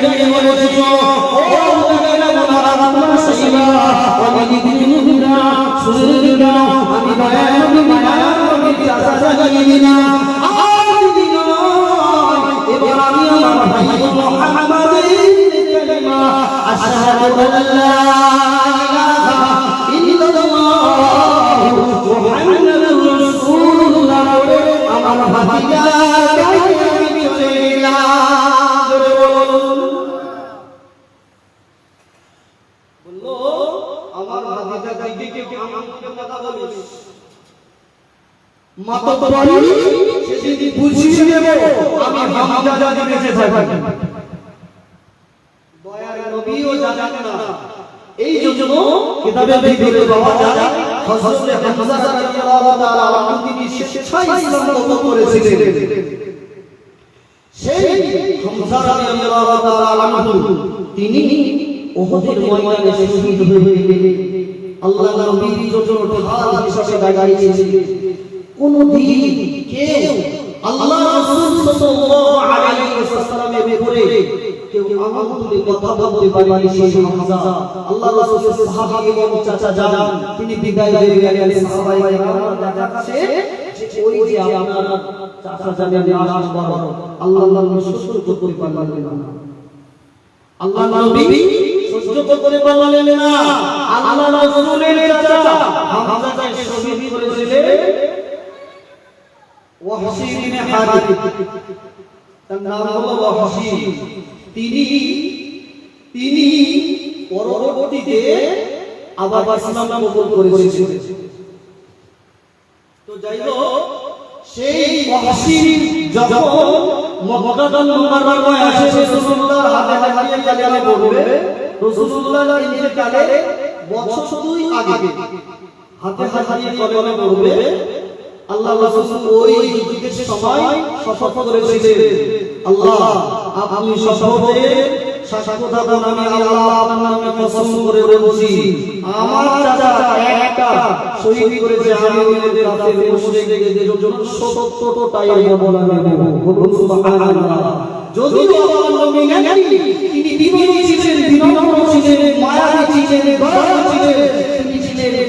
দাঁড়িয়ে দয়ার নবীও জানেন না। এই জন্য কিতাবের ভিতরে পাওয়া যায় হযরত হামজা রাদিয়াল্লাহু তাআলা আনহু তিনি স্বেচ্ছায় ইসলাম কবুল করেছিলেন। সেই হামজা রাদিয়াল্লাহু তাআলা আনহু তিনি উহুদের ময়দানে শহীদ হয়ে আল্লাহ নবীর জন্য ঢাল হিসেবে দাঁড়িয়েছিলেন কোনদিন কেউ আল্লাহ সাল্লাল্লাহু আলাইহি ওয়াসাল্লামের ব্যাপারে কেউ আঙুল তুলে কথা বলতে পারেনি সেই হামজা। আল্লাহ রাসূলের সাহাবী এবং চাচা যান তার নাম তিনি তিনি আবার ইসলাম কবুল তো যাই সেই ওয়াহশী যখন মক্কাতুল মুকাররমায় আসে রাসূলুল্লাহর হাতে হারিয়ে রাসূলুল্লাহর ইন্তেকালে বছর দুই আগে হাতে হারিয়ে কালেমা পড়বে আল্লাহ রাসূল ওই যুগের সময় শপথ করেছিলেন আল্লাহ, আপনি শপথে সাক্ষ্য আমি আল্লাহ আপনার নামে আমার চাচা একটা শহীদ করেছে, আমি ওদের কাছে মুশরিকদের জন্য 70 বলা নেব বলুন, সুবহানাল্লাহ। যদিও আমার নবী তিনি বিনয়ী ছিলেন ছিলেন, মায়াবী ছিলেন দয়ালু ছিলেন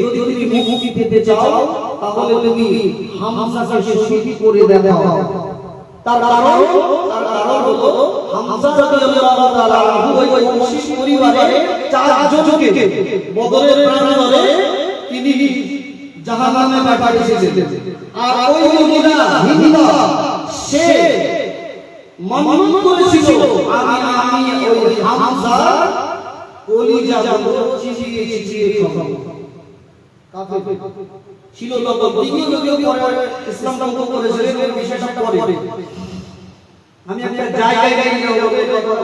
যদি তুমি মুক্তি পেতে চাও, তাহলে তুমি হামজাকে শহীদ করে দাও তার কারণ তার কারণ হলো হামজা রাদিয়াল্লাহু তাআলা ওই মুশরিক পরিবারে চারজনকে বদরের প্রান্তরে তিনি জাহান্নামে পাঠিয়েছিলেন। আর ওই মহিলা হিন্দা, সে মনন করেছিল, আমি আমি ওই হামজার কলিজা গুলো চিচিয়ে চিচিয়ে খাব। ছিল তখন তিনিও যদিও পরে ইসলাম কবুল করেছিলেন বিষয়টা পরে আমি একটা জায়গায় গিয়ে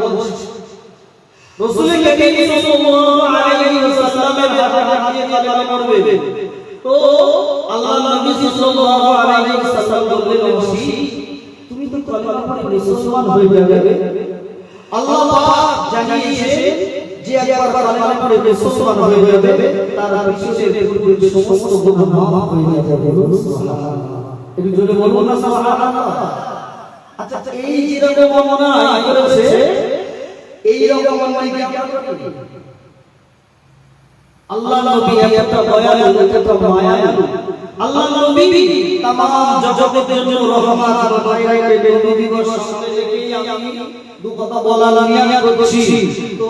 বলছি। রাসূলের করিম সাল্লাল্লাহু আলাইহি ওয়াসাল্লামের হাতে হাতে কালেমা পড়বে। তো আল্লাহ নবী সাল্লাল্লাহু আলাইহি ওয়াসাল্লাম বললেন ওসি তুমি তো কালেমা পড়ে মুসলমান হয়ে যাবে। আল্লাহ পাক জানিয়েছে যে একবার কালেমা পড়ে মুসলমান হয়ে যাবে তার পিছনে পূর্বে সমস্ত গুনাহ মাফ হয়ে যাবে সুবহানাল্লাহ একটু জোরে বলুন না সুবহানাল্লাহ আচ্ছা এই যেরকম অন্যায় করেছে এই রকম অন্যায় কি আমরা করি আল্লাহ নবী এতটা দয়ালু এতটা মায়ালু আল্লাহ নবী तमाम জগতের জন্য রহমত বানাইলেন নবী গো সামনে রেখেই আমি দু কথা বলার নিয়ে করছি তো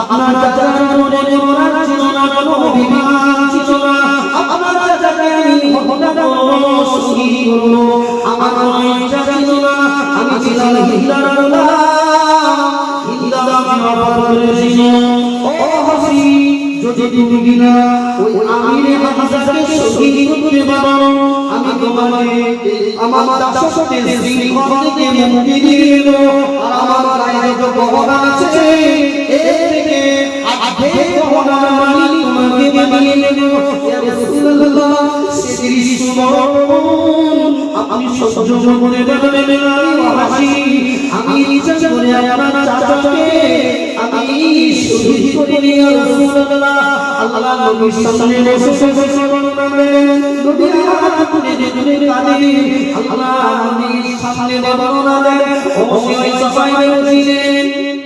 আপনার চাচার মনে মরার ছিল না কোনো অভিমান ছিল না আপনার চাচাকে আমি হত্যা করব শহীদ করব আমার কোনো ইচ্ছা ছিল না যদি তুমি কিনা ওই আমিরে হামজাকে শহীদ করতে পারো তোমাকে আমার শৃঙ্খল থেকে মুক্তি দিয়ে আর আমার গায়ে যত গহনা আছে এর থেকে আধে গহনা মালিক তোমাকে বানিয়ে দেব রাসূলুল্লাহ সেই সুমরণ সহ্য করে দেবেন আমি ইচ্ছা করে আমার চাচাকে। আমি শহীদ করে নিয়ে রাসূলুল্লাহ আল্লাহ নবীর সামনে বসে বসে আল্লাহ নবীর সামনে বর্ণনা দেন অবশ্যই সবাই বলছিলেন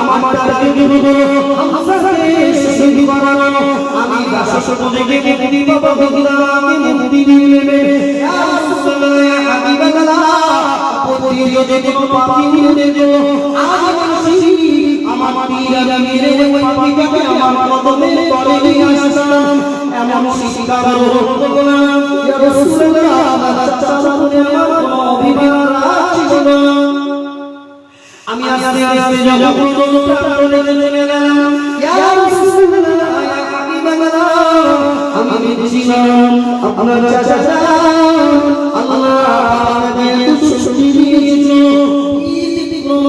আমার টাকা দিব হামসাকে শহীদ বানানো আমি দাসত্ব থেকে মুক্তি পাবো আমি মুক্তি দিবে ইয়া রাসূলুল্লাহ ইয়া হাবিবাল্লাহ প্রতিনিয়ত কোনো পাপী হতে দিও আমি বলছি আমার পীরা মেরে ওই পাপীটাকে আমার কদমে তলে নিয়ে আসলাম এমন শিক্ষা করলাম ইয়া রাসূলুল্লাহ আমার চাচা বলে আমার অভিমান না আমি আস্তে আস্তে যখন চলে চলে গেলাম। ইয়া রাসূলুল্লাহ ইয়া হাবিবাল্লাহ আমি বুঝছিলাম আপনার চাচা আল্লাহ আমাকে এত শক্তি দিয়েছিল কোনো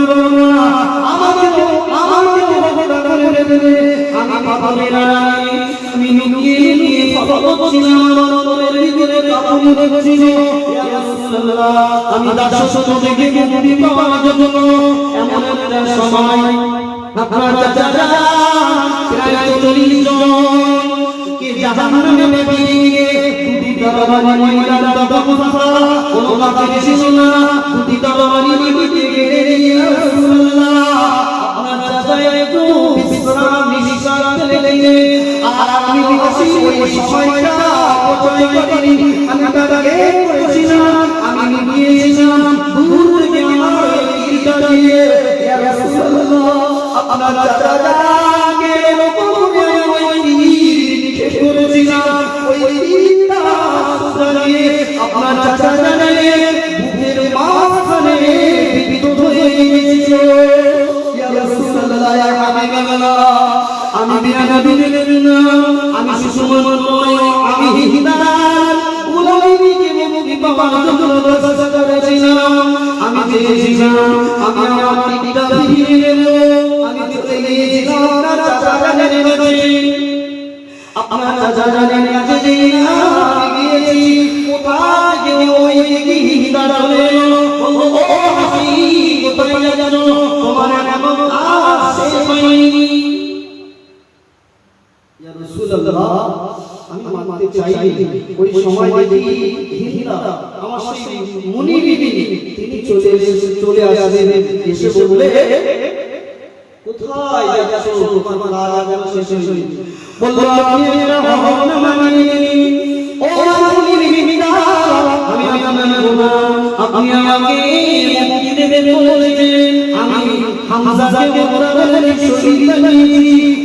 দাসত্ব থেকে মুক্তি পাওয়ার জন্য এমন একটা সময়। আপনার চাচা প্রায় চল্লিশ জন কে জাহান্নামে পেয়ে দুটি তরবারি ময়দান তখন কোন কাছে ছিল না। দুটি তরবারি আপনার চাচা জানিয়ে বুকের মাঝখানে বিদ্যুৎ হয়ে গিয়েছিল ইয়া রাসূলুল্লাহ ইয়া হাবিবাল্লাহ আমি বিনা দিনের না আমি সুসমান নয় আমি হিদায়াত উলাইকে মুক্তি পাওয়ার জন্য চেষ্টা করেছিলাম আমি চেয়েছিলাম আমি আমার পিতা ফিরে ওই সময় দেখি হিন্দা আমার সেই মুনি বিবি তিনি চলে চলে আসেন, এসে বললে, কোথায় যাচ্ছ তোমার কাজ শেষ হয়নি? বলল আপনি এটা মানি ও মুনি বিবিরা আমি আপনার গোলাম আপনি আমাকে মুক্তি দেবেন বলেছেন। আমি হামজাকে মোরাদের শহীদ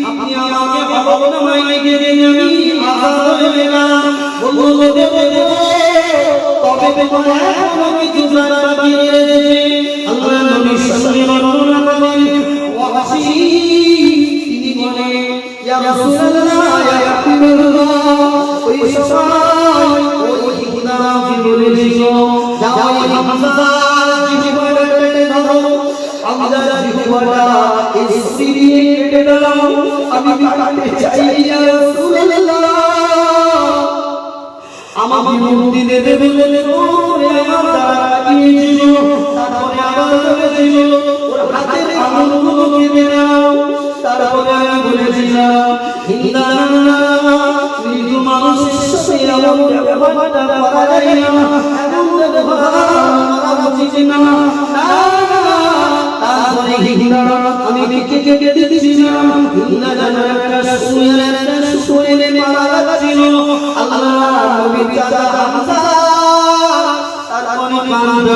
আপনি আমাকে হবেন না মানি আমি হয়ে গেলাম বলল দেব দেব তবে তোমার এখনও কিছু জানা বাকি রয়েছে। আল্লাহ নবী সঙ্গে বর্ণনা করেন তিনি বলে ইয়া রাসূলুল্লাহ, ইয়া হাবিবাল্লাহ, ওই সময় ওই যাও হামজা জীবনটা কেটে দাও। হামজা কেটে দাও আমি কাটতে চাই ইয়া রাসূলুল্লাহ। আমাকে মুক্তি দেবে বলে ওরে আমার দ্বারা লাগিয়েছিল তারপরে আবার বলেছিল ওর হাতের আঙুলগুলো কেটে মানুষের সাথে ব্যবহার না।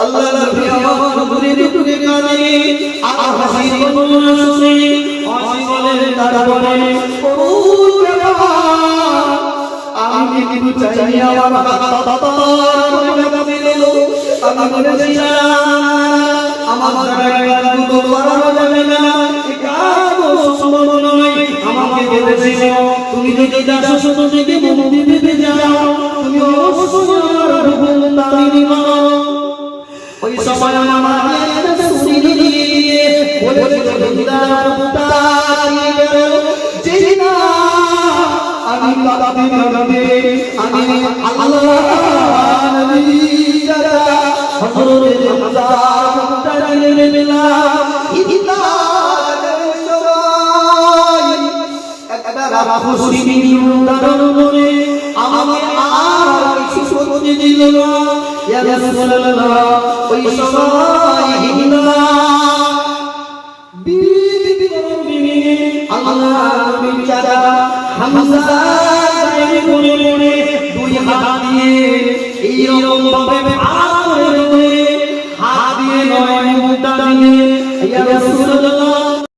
আল্লাহ নবী আমার ঘুরে ঢুকে কানে আর হাসির শুনে হাসি বলে তারপরে ও আমি কিন্তু চাই আমার আমি বলেছিলাম আমার যাবে না। আমাকে বলেছিল তুমি যদি দাস থেকে পেতে যাও তুমি অবশ্যই ওই সময় আমার শুনি দিয়ে মুক্তারি যে আমি কাঁদতে কাঁদতে আমি আল্লাহ নবী যারা হযরত হামজা মুক্তারি খুশি আমাকে আর কিছু দিল না। ইয়া রাসূলুল্লাহ ওই সময় হিন্দা বিবি বিবি আল্লাহ নবী চাচা হামজা পড়ে পড়ে দুই হাত দিয়ে এই রকম ভাবে ভাগ করে হাত দিয়ে নয় মুখটা দিয়ে ইয়া রাসূলুল্লাহ।